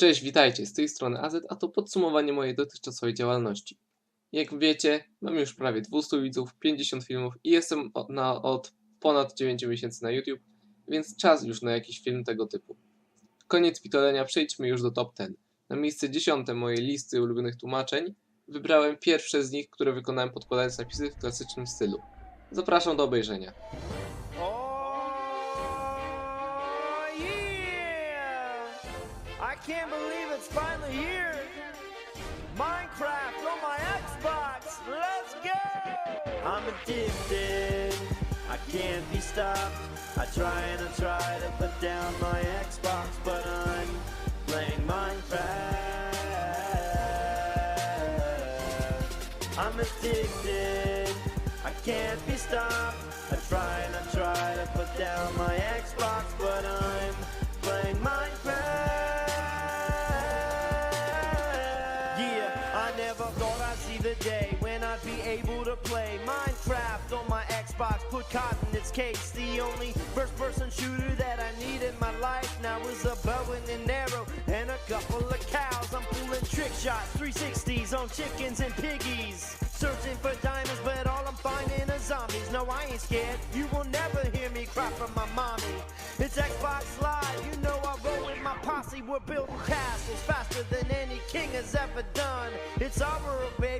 Cześć, witajcie, z tej strony AZ, a to podsumowanie mojej dotychczasowej działalności. Jak wiecie, mam już prawie 200 widzów, 50 filmów i jestem o- na, od ponad 9 miesięcy na YouTube, więc czas już na jakiś film tego typu. Koniec pitolenia, przejdźmy już do top 10. Na miejsce 10 mojej listy ulubionych tłumaczeń wybrałem pierwsze z nich, które wykonałem podkładając napisy w klasycznym stylu. Zapraszam do obejrzenia. I can't believe it's finally here. Minecraft on my Xbox. Let's go! I'm addicted. I can't be stopped. I try and I try to put down my Xbox, but I'm playing Minecraft. I'm addicted. I can't be stopped. I try and I try to put down my to play Minecraft on my Xbox. Put cotton in its case. The only first person shooter that I need in my life now is a bow and an arrow and a couple of cows. I'm pulling trick shots, 360s on chickens and piggies. Searching for diamonds, but all I'm finding are zombies. No, I ain't scared. You will never hear me cry from my mommy. It's Xbox Live, you know I roll with my posse. We're building castles faster than any king has ever done. It's our world, baby.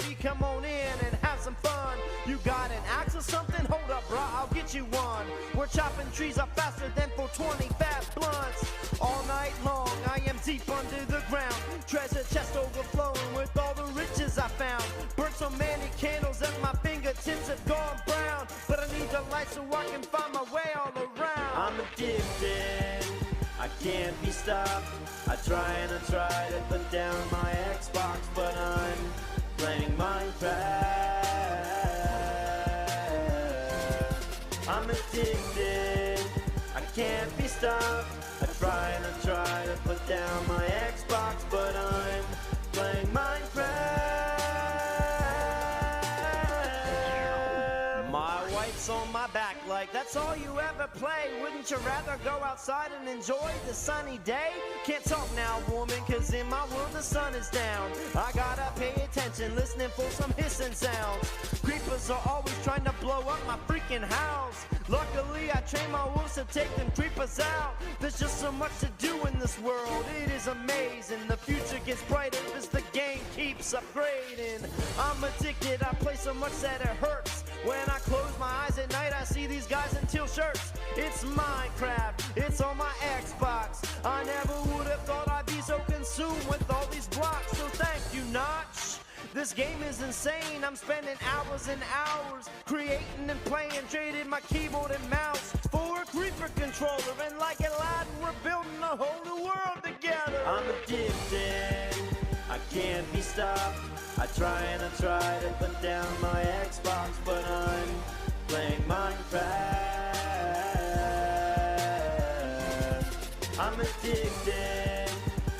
You one. We're chopping trees up faster than 420 fat blunts. All night long, I am deep under the ground. Treasure chest overflowing with all the riches I found. Burnt so many candles that my fingertips have gone brown. But I need the light so I can find my way all around. I'm addicted. I can't be stopped. I try and I try to put down my Xbox, but I'm playing Minecraft. Addicted. I can't be stopped. I try and I try to put down my Xbox, but I'm playing Minecraft. My wife's on my back like that's all you ever play. Wouldn't you rather go outside and enjoy the sunny day? Can't talk now, woman, cause in my world the sun is down. I gotta pay attention, listening for some hissing sounds. Creepers are always trying to blow up my freaking house. Luckily, I train my wolves to take them creepers out. There's just so much to do in this world, it is amazing. The future gets brighter as the game keeps upgrading. I'm addicted, I play so much that it hurts. When I close my eyes at night, I see these guys in teal shirts. It's Minecraft, it's on my Xbox. I never This game is insane. I'm spending hours and hours creating and playing, trading my keyboard and mouse for a creeper controller. And like Aladdin, we're building a whole new world together. I'm addicted. I can't be stopped. I try and I try to put down my Xbox, but I'm playing Minecraft. I'm addicted.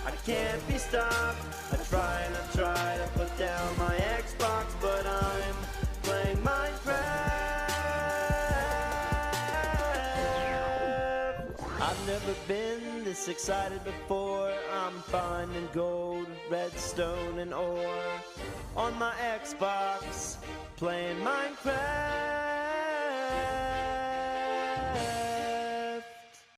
I can't be stopped. I try and I try to put down never been this excited before. I'm finding gold, redstone, and ore on my Xbox, playing Minecraft.